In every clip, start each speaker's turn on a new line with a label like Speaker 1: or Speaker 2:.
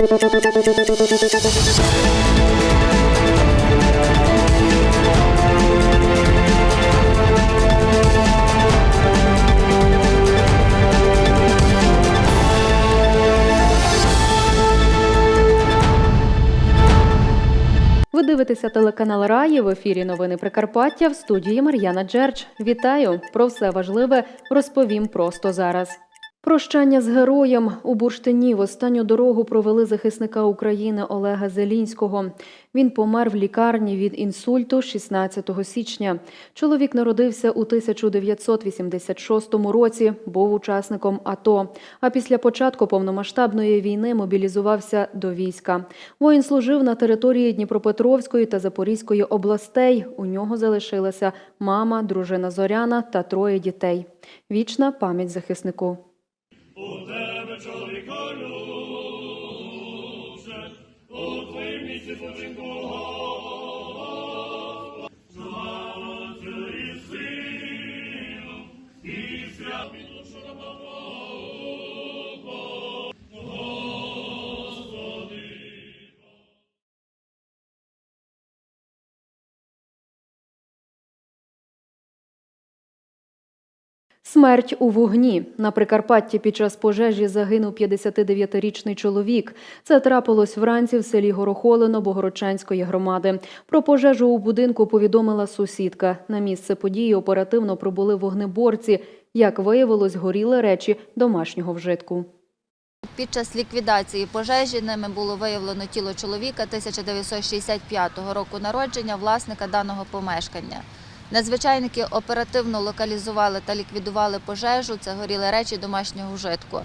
Speaker 1: Ви дивитеся телеканал Раї в ефірі Новини Прикарпаття в студії Мар'яна Джерч. Вітаю! Про все важливе розповім просто зараз. Прощання з героєм у бурштині в останню дорогу провели захисника України Олега Зелінського. Він помер в лікарні від інсульту 16 січня. Чоловік народився у 1986 році, був учасником АТО. А після початку повномасштабної війни мобілізувався до війська. Воїн служив на території Дніпропетровської та Запорізької областей. У нього залишилася мама, дружина Зоряна та троє дітей. Вічна пам'ять захиснику у тебе чоловіка любше, у твоїм місці спочинку. Смерть у вогні на Прикарпатті під час пожежі загинув 59-річний чоловік. Це трапилось вранці в селі Горохолино Богородчанської громади. Про пожежу у будинку повідомила сусідка. На місце події оперативно прибули вогнеборці. Як виявилось, горіли речі домашнього вжитку.
Speaker 2: Під час ліквідації пожежі ними було виявлено тіло чоловіка 1965 року народження, власника даного помешкання. Надзвичайники оперативно локалізували та ліквідували пожежу. Це горіли речі домашнього вжитку.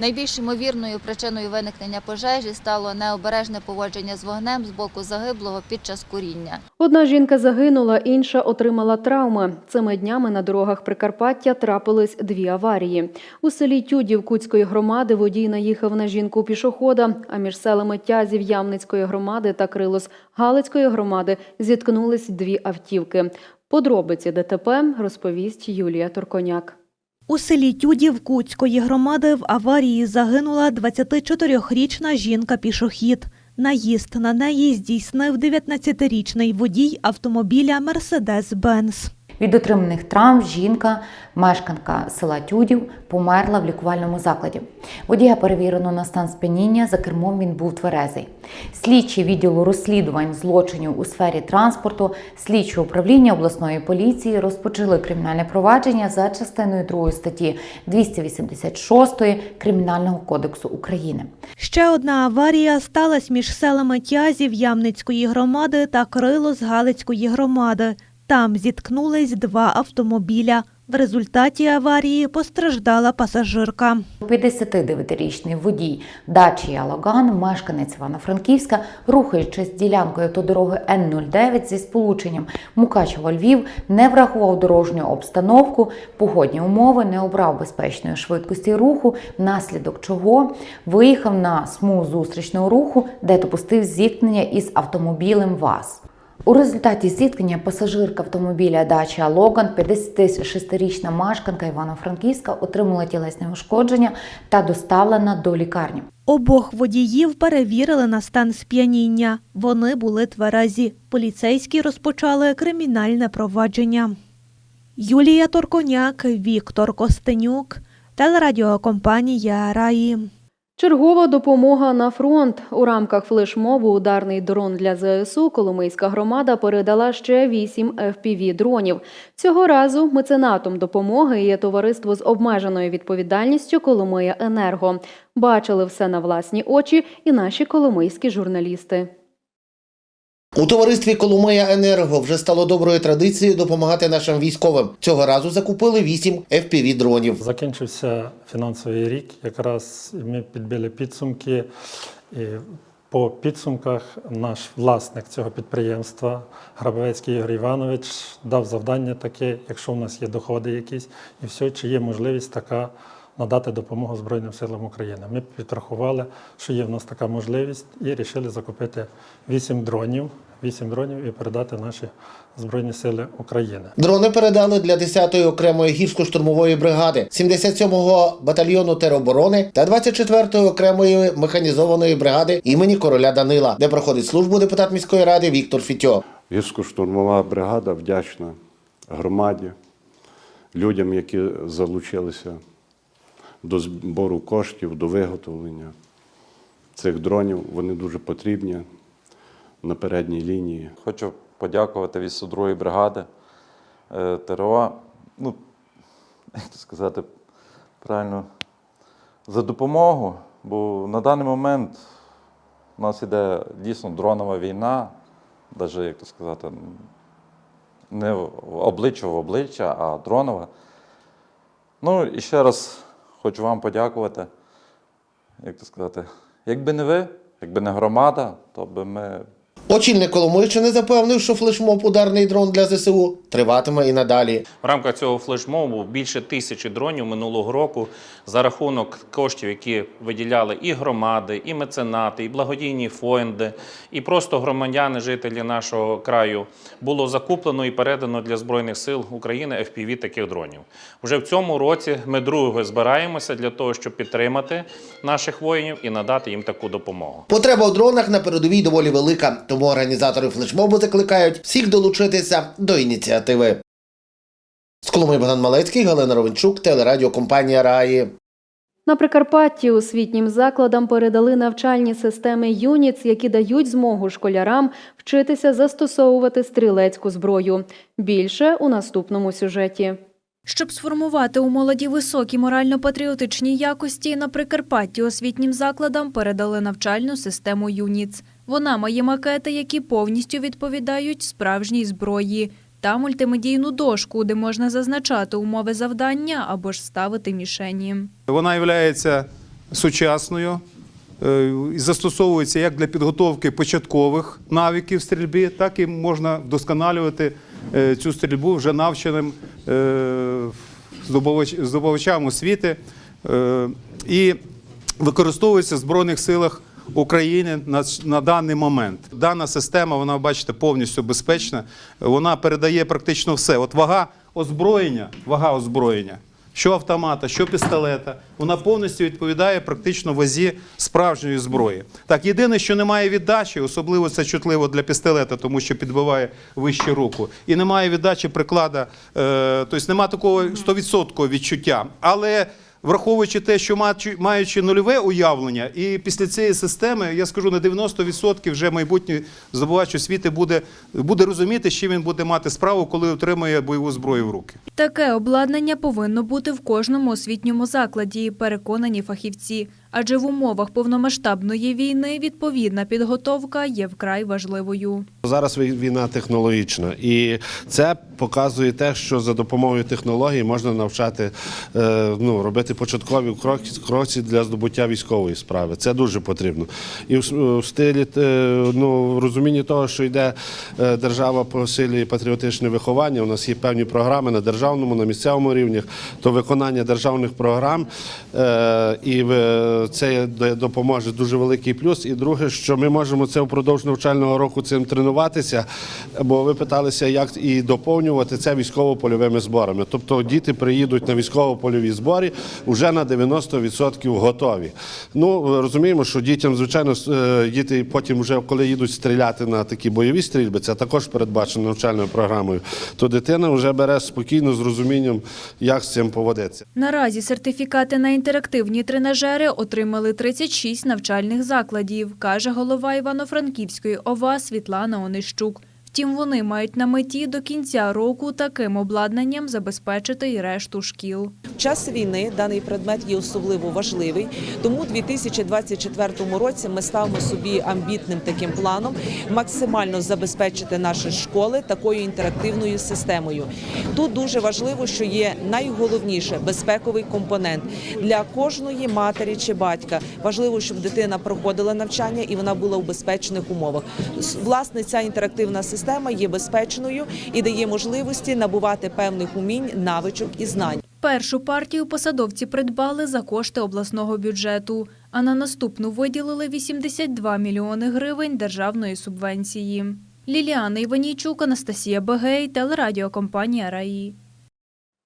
Speaker 2: Найбільш ймовірною причиною виникнення пожежі стало необережне поводження з вогнем з боку загиблого під час куріння.
Speaker 1: Одна жінка загинула, інша отримала травми. Цими днями на дорогах Прикарпаття трапились дві аварії. У селі Тюдів Куцької громади водій наїхав на жінку пішохода, а між селами Тязів Ямницької громади та Крилос Галицької громади зіткнулись дві автівки. Подробиці ДТП розповість Юлія Торконяк.
Speaker 3: У селі Тюдів Куцької громади в аварії загинула 24-річна жінка-пішохід. Наїзд на неї здійснив 19-річний водій автомобіля «Мерседес-Бенц».
Speaker 4: Від отриманих травм жінка, мешканка села Тюдів, померла в лікувальному закладі. Водія перевірено на стан сп'яніння, за кермом він був тверезий. Слідчі відділу розслідувань злочинів у сфері транспорту, слідчого управління обласної поліції розпочали кримінальне провадження за частиною 2 статті 286 Кримінального кодексу України.
Speaker 3: Ще одна аварія сталася між селами Тязів Ямницької громади та Крилос Галицької громади. Там зіткнулись два автомобіля. В результаті аварії постраждала пасажирка.
Speaker 4: 59-річний водій Дачія Логан, мешканець Івано-Франківська, рухаючись ділянкою автодороги Н-09 зі сполученням Мукачево-Львів, не врахував дорожню обстановку, погодні умови, не обрав безпечної швидкості руху, внаслідок чого виїхав на смугу зустрічного руху, де допустив зіткнення із автомобілем ВАЗ. У результаті зіткнення пасажирка автомобіля Дача Логан, 56-річна мешканка Івано-Франківська, отримала тілесне ушкодження та доставлена до лікарні.
Speaker 3: Обох водіїв перевірили на стан сп'яніння. Вони були тверезі. Поліцейські розпочали кримінальне провадження. Юлія Торконяк, Віктор Костенюк, телерадіокомпанія Раї.
Speaker 1: Чергова допомога на фронт у рамках флешмобу Ударний дрон для ЗСУ Коломийська громада передала ще 8 fpv дронів. Цього разу меценатом допомоги є товариство з обмеженою відповідальністю Коломия Енерго. Бачили все на власні очі і наші коломийські журналісти.
Speaker 5: У товаристві Коломия Енерго вже стало доброю традицією допомагати нашим військовим. Цього разу закупили 8 fpv дронів.
Speaker 6: Закінчився фінансовий рік. Якраз ми підбили підсумки. І по підсумках наш власник цього підприємства, Грабовецький Ігор Іванович, дав завдання таке, якщо у нас є доходи якісь, і все, чи є можливість така надати допомогу Збройним силам України. Ми підрахували, що є в нас така можливість, і вирішили закупити 8 дронів, 8 дронів і передати наші Збройні Сили України.
Speaker 5: Дрони передали для 10-ї окремої гірсько-штурмової бригади, 77-го батальйону тероборони та 24-ї окремої механізованої бригади імені короля Данила, де проходить службу депутат міської ради Віктор Фітьо.
Speaker 7: Гірсько-штурмова бригада вдячна громаді, людям, які залучилися до збору коштів, до виготовлення цих дронів. Вони дуже потрібні на передній лінії.
Speaker 8: Хочу подякувати від 102-ї бригади е, ТРО. Ну, як це сказати правильно, за допомогу, бо на даний момент у нас іде дійсно дронова війна, навіть, як то сказати, не обличчя в обличчя, а дронова. Ну і ще раз хочу вам подякувати. Як то сказати, якби не ви, якби не громада, то би ми
Speaker 5: Очільник Коломийщини запевнив, що флешмоб ударний дрон для ЗСУ триватиме і надалі.
Speaker 9: В рамках цього флешмобу більше тисячі дронів минулого року за рахунок коштів, які виділяли і громади, і меценати, і благодійні фонди, і просто громадяни, жителі нашого краю, було закуплено і передано для Збройних сил України FPV таких дронів. Вже в цьому році ми друге збираємося для того, щоб підтримати наших воїнів і надати їм таку допомогу.
Speaker 5: Потреба у дронах на передовій доволі велика, тому організатори флешмобу закликають всіх долучитися до ініціативи. З Коломиї Богдан Малецький, Галина Ровенчук, телерадіокомпанія Раї.
Speaker 1: На Прикарпатті освітнім закладам передали навчальні системи ЮНІЦ, які дають змогу школярам вчитися застосовувати стрілецьку зброю. Більше у наступному сюжеті.
Speaker 10: Щоб сформувати у молоді високі морально-патріотичні якості, на Прикарпатті освітнім закладам передали навчальну систему ЮНІЦ. Вона має макети, які повністю відповідають справжній зброї, та мультимедійну дошку, де можна зазначати умови завдання або ж ставити мішені.
Speaker 11: Вона є сучасною е, застосовується як для підготовки початкових навиків стрільби, так і можна вдосконалювати е, цю стрільбу вже навченим е, здобувачам освіти і використовується в Збройних силах України на, на даний момент. Дана система, вона, бачите, повністю безпечна. Вона передає практично все. От вага озброєння, вага озброєння, що автомата, що пістолета, вона повністю відповідає практично вазі справжньої зброї. Так, єдине, що немає віддачі, особливо це чутливо для пістолета, тому що підбиває вище руку. І немає віддачі приклада, е, тобто немає такого 100% відчуття. Але Враховуючи те, що маючи- нульове уявлення, і після цієї системи, я скажу, на 90% вже майбутній здобувач освіти буде, буде розуміти, з чим він буде мати справу, коли отримує бойову зброю в руки.
Speaker 10: Таке обладнання повинно бути в кожному освітньому закладі, переконані фахівці. Адже в умовах повномасштабної війни відповідна підготовка є вкрай важливою.
Speaker 12: Зараз вій- війна технологічна, і це показує те, що за допомогою технологій можна навчати е, ну, робити початкові кроки, для здобуття військової справи. Це дуже потрібно. І в, стилі е, ну, в розумінні того, що йде е, держава по силі патріотичне виховання. У нас є певні програми на державному, на місцевому рівні, то виконання державних програм е, і е, це допоможе дуже великий плюс. І друге, що ми можемо це впродовж навчального року цим тренуватися, бо ви питалися, як і доповнювати це військово-польовими зборами. Тобто діти приїдуть на військово-польові збори вже на 90% готові. Ну розуміємо, що дітям, звичайно, е, діти потім, вже коли їдуть стріляти на такі бойові стрільби, це також передбачено навчальною програмою. То дитина вже бере спокійно з розумінням, як з цим поводитися.
Speaker 10: Наразі сертифікати на інтерактивні тренажери отримали 36 навчальних закладів, каже голова Івано-Франківської ОВА Світлана Онищук. Втім, вони мають на меті до кінця року таким обладнанням забезпечити і решту шкіл.
Speaker 13: Час війни даний предмет є особливо важливий, тому у 2024 році ми ставимо собі амбітним таким планом максимально забезпечити наші школи такою інтерактивною системою. Тут дуже важливо, що є найголовніше безпековий компонент для кожної матері чи батька. Важливо, щоб дитина проходила навчання і вона була в безпечних умовах. Власне, ця інтерактивна система є безпечною і дає можливості набувати певних умінь, навичок і знань.
Speaker 10: Першу партію посадовці придбали за кошти обласного бюджету, а на наступну виділили 82 мільйони гривень державної субвенції. Ліліана Іванійчук, Анастасія Бегей, телерадіокомпанія «Раї».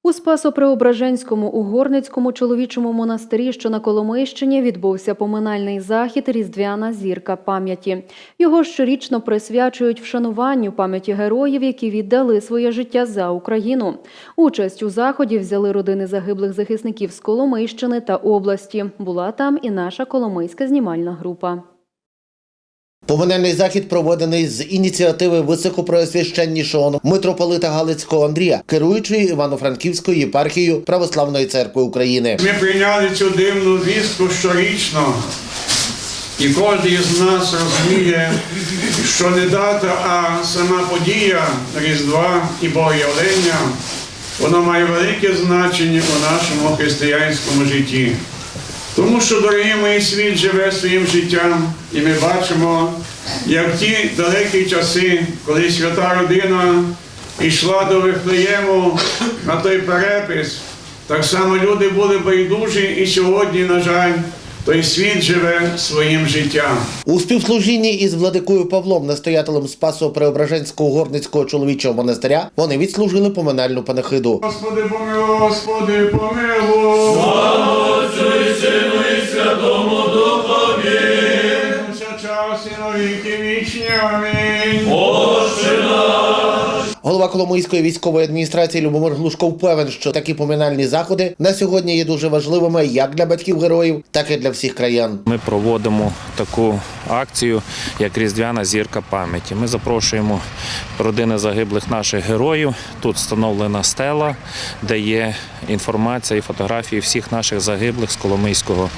Speaker 1: У Спасо-Преображенському угорницькому чоловічому монастирі, що на Коломийщині, відбувся поминальний захід Різдвяна зірка пам'яті. Його щорічно присвячують вшануванню пам'яті героїв, які віддали своє життя за Україну. Участь у заході взяли родини загиблих захисників з Коломийщини та області. Була там і наша коломийська знімальна група.
Speaker 5: Поминальний захід проведений з ініціативи високопреосвященнішого митрополита Галицького Андрія, керуючої Івано-Франківською єпархією Православної церкви України.
Speaker 14: Ми прийняли цю дивну вістку щорічно, і кожен з нас розуміє, що не дата, а сама подія Різдва і Богоявлення, вона має велике значення у нашому християнському житті. Тому що, дорогі мої, світ живе своїм життям, і ми бачимо, як ті далекі часи, коли свята родина йшла до Вифлеєму на той перепис, так само люди були байдужі, і сьогодні, на жаль, той світ живе своїм життям.
Speaker 5: У співслужінні із владикою Павлом, настоятелем Спасо Преображенського горницького чоловічого монастиря, вони відслужили поминальну панахиду.
Speaker 14: Господи, помилуй, Господи, помилуй. know what I mean?
Speaker 5: Голова Коломийської військової адміністрації Любомир Глушко впевнений, що такі поминальні заходи на сьогодні є дуже важливими як для батьків героїв, так і для всіх краян.
Speaker 15: Ми проводимо таку акцію, як Різдвяна зірка пам'яті. Ми запрошуємо родини загиблих наших героїв. Тут встановлена стела, де є інформація і фотографії всіх наших загиблих з Коломийського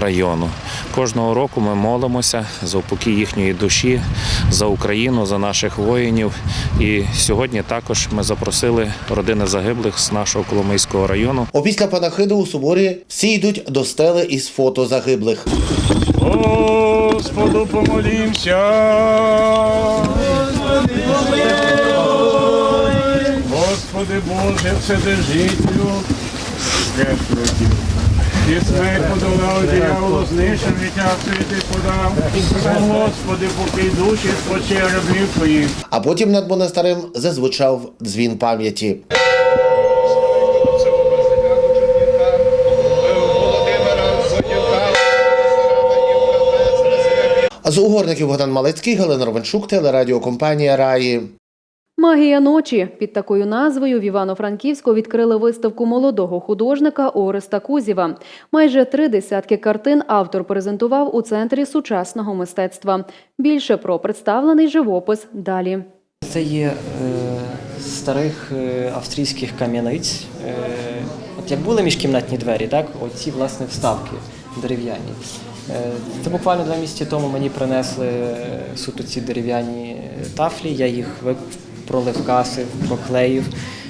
Speaker 15: району. Кожного року ми молимося за упокій їхньої душі, за Україну, за наших воїнів. І сьогодні також ми запросили родини загиблих з нашого Коломийського району.
Speaker 5: Опісля панахиду у соборі всі йдуть до стели із фото загиблих.
Speaker 14: Господу помолімся. Господи Боже, вседержителю, років. І смерть подолав дияволу, знищив життя святих подав. Господи, покій душі спочи раблів твоїх.
Speaker 5: А потім над монастирем зазвучав дзвін пам'яті. З угорників Богдан Малецький, Галина Ровеншук, телерадіокомпанія Раї.
Speaker 1: Магія ночі під такою назвою в Івано-Франківську відкрили виставку молодого художника Ореста Кузєва. Майже три десятки картин автор презентував у центрі сучасного мистецтва. Більше про представлений живопис далі.
Speaker 16: Це є е, старих е, австрійських кам'яниць. Е, от як були міжкімнатні двері, так оці власне вставки дерев'яні. Це буквально два місяці тому мені принесли суто ці дерев'яні тафлі. Я їх пролив касив, проклеїв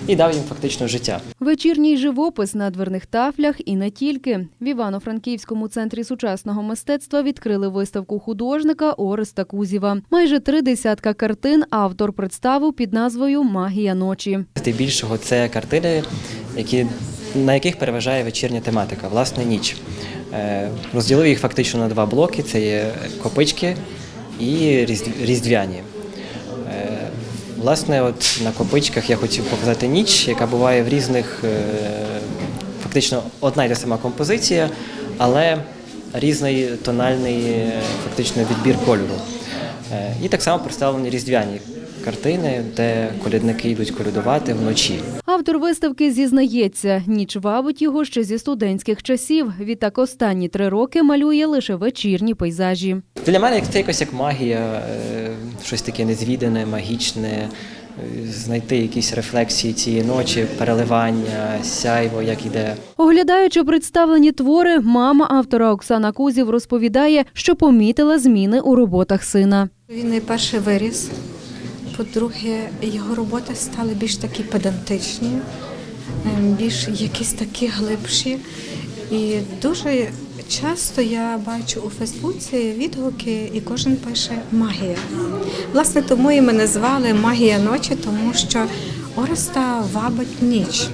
Speaker 16: і дав їм фактично життя.
Speaker 1: Вечірній живопис на дверних тафлях і не тільки. В Івано-Франківському центрі сучасного мистецтва відкрили виставку художника Ореста Кузєва. Майже три десятка картин автор представив під назвою Магія ночі.
Speaker 16: Здебільшого це картини, які, на яких переважає вечірня тематика, власне, ніч. Е, Розділив їх фактично на два блоки: це є копички і різдв- різдвяні. Власне, от на копичках я хотів показати ніч, яка буває в різних, е, фактично одна й та сама композиція, але різний тональний е, фактично відбір кольору. Е, І так само представлені різдвяні картини, де колядники йдуть колядувати вночі.
Speaker 1: Автор виставки зізнається, ніч вабить його ще зі студентських часів. Відтак останні три роки малює лише вечірні пейзажі.
Speaker 16: Для мене це якось як магія, е, щось таке незвідане, магічне, е, знайти якісь рефлексії цієї ночі, переливання, сяйво, як іде.
Speaker 1: Оглядаючи представлені твори, мама автора Оксана Кузів розповідає, що помітила зміни у роботах сина.
Speaker 17: Він найперше виріс. По-друге, його роботи стали більш такі педантичні, ем, більш якісь такі глибші. І дуже часто я бачу у Фейсбуці відгуки, і кожен пише магія. Власне, тому і ми назвали Магія ночі, тому що Ореста вабить ніч.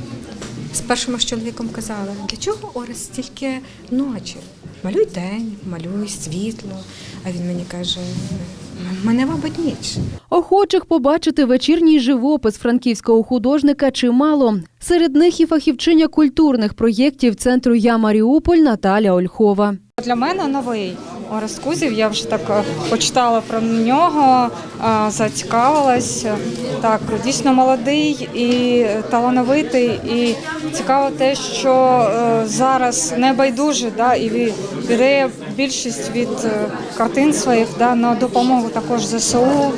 Speaker 17: Спершу ми з чоловіком казали, для чого Орес стільки ночі? Малюй день, малюй світло. А він мені каже: мене, мабуть, ніч.
Speaker 1: Охочих побачити вечірній живопис франківського художника чимало. Серед них і фахівчиня культурних проєктів центру Я Маріуполь Наталя Ольхова.
Speaker 18: Для мене новий Орес Кузів. Я вже так е, почитала про нього, е, зацікавилась. Так, дійсно молодий і талановитий. І цікаво те, що е, зараз не байдуже, да, і віддає більшість від картин своїх да, на допомогу також ЗСУ.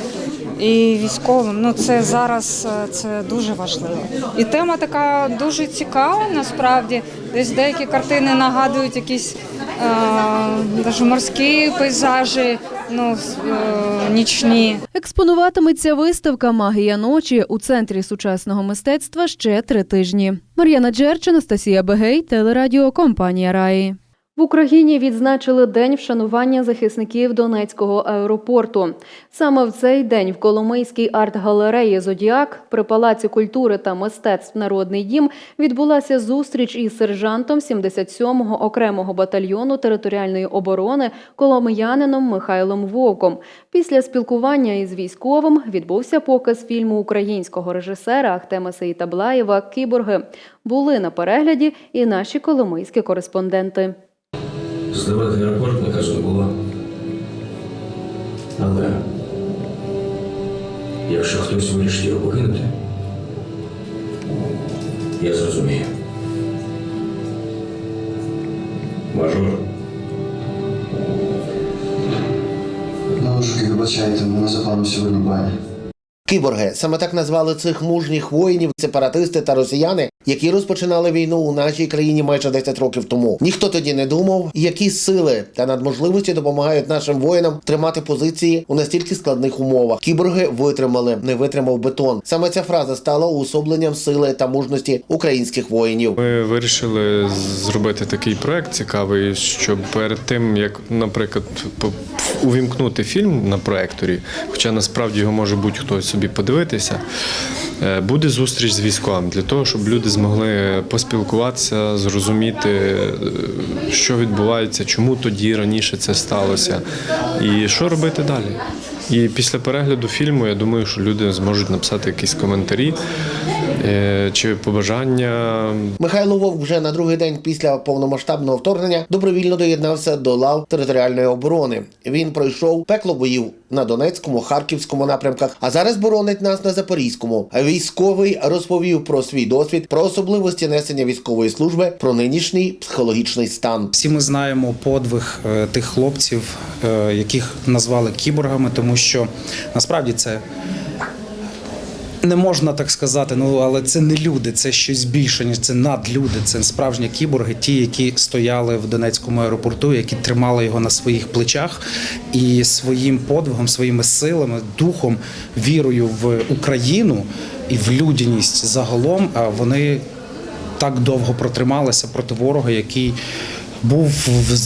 Speaker 18: І військовим, ну це зараз це дуже важливо. І тема така дуже цікава насправді. Десь деякі картини нагадують якісь е, даже морські пейзажі, ну е, нічні.
Speaker 1: Експонуватиметься виставка Магія ночі у центрі сучасного мистецтва ще три тижні. Мар'яна Джерч, Анастасія Бегей, телерадіо компанія Раї. В Україні відзначили день вшанування захисників Донецького аеропорту. Саме в цей день в Коломийській арт-галереї Зодіак при Палаці культури та мистецтв Народний дім відбулася зустріч із сержантом 77-го окремого батальйону територіальної оборони коломиянином Михайлом Вовком. Після спілкування із військовим відбувся показ фільму українського режисера Ахтема Сеїтаблаєва Кіборги. Були на перегляді і наші коломийські кореспонденти.
Speaker 19: Здавати аеропорт наказу не було. Але якщо хтось вирішить його покинути, я зрозумію. Мажор.
Speaker 20: Ж, вибачайте, мене за планом сьогодні баня.
Speaker 5: Кіборги саме так назвали цих мужніх воїнів, сепаратисти та росіяни, які розпочинали війну у нашій країні майже 10 років тому. Ніхто тоді не думав, які сили та надможливості допомагають нашим воїнам тримати позиції у настільки складних умовах. Кіборги витримали, не витримав бетон. Саме ця фраза стала уособленням сили та мужності українських воїнів.
Speaker 21: Ми вирішили зробити такий проект цікавий, щоб перед тим, як, наприклад, увімкнути фільм на проекторі, хоча насправді його може будь-хто собі подивитися, е, буде зустріч з військовим для того, щоб люди змогли поспілкуватися, зрозуміти, е, що відбувається, чому тоді раніше це сталося, і що робити далі. І після перегляду фільму я думаю, що люди зможуть написати якісь коментарі чи побажання
Speaker 5: Михайло Вовк вже на другий день після повномасштабного вторгнення добровільно доєднався до лав територіальної оборони. Він пройшов пекло боїв на Донецькому, Харківському напрямках, а зараз боронить нас на Запорізькому. А Військовий розповів про свій досвід, про особливості несення військової служби, про нинішній психологічний стан.
Speaker 22: Всі ми знаємо подвиг е, тих хлопців, е, яких назвали кіборгами, тому що насправді це. Не можна так сказати, ну але це не люди, це щось більше, ніж це надлюди. Це справжні кіборги, ті, які стояли в Донецькому аеропорту, які тримали його на своїх плечах і своїм подвигом, своїми силами, духом, вірою в Україну і в людяність загалом. а Вони так довго протрималися проти ворога, який був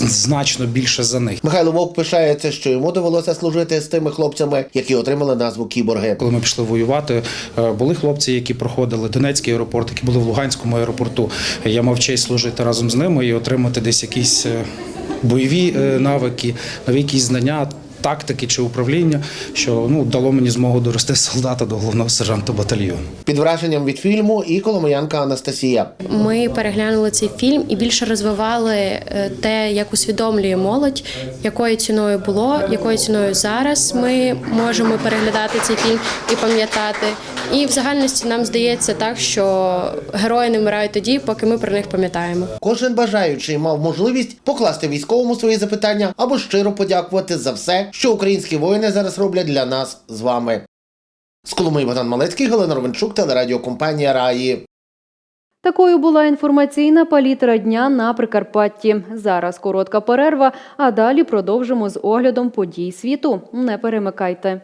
Speaker 22: значно більше за них.
Speaker 5: Михайло Вовк пишається, що йому довелося служити з тими хлопцями, які отримали назву кіборги.
Speaker 22: Коли ми пішли воювати, е, були хлопці, які проходили Донецький аеропорт, які були в Луганському аеропорту. Я мав честь служити разом з ними і отримати десь якісь е, бойові е, навики, нові якісь знання. Тактики чи управління, що ну дало мені змогу дорости з солдата до головного сержанта батальйону.
Speaker 5: Під враженням від фільму і коломиянка Анастасія.
Speaker 23: Ми переглянули цей фільм і більше розвивали е, те, як усвідомлює молодь, якою ціною було, якою ціною зараз ми можемо переглядати цей фільм і пам'ятати. І в загальності нам здається так, що герої не вмирають тоді, поки ми про них пам'ятаємо.
Speaker 5: Кожен бажаючий мав можливість покласти військовому свої запитання або щиро подякувати за все, що українські воїни зараз роблять для нас з вами. З Коломиї Богдан Малецький, Галина Ровенчук, телерадіокомпанія Раї.
Speaker 1: Такою була інформаційна палітра дня на Прикарпатті. Зараз коротка перерва, а далі продовжимо з оглядом подій світу. Не перемикайте.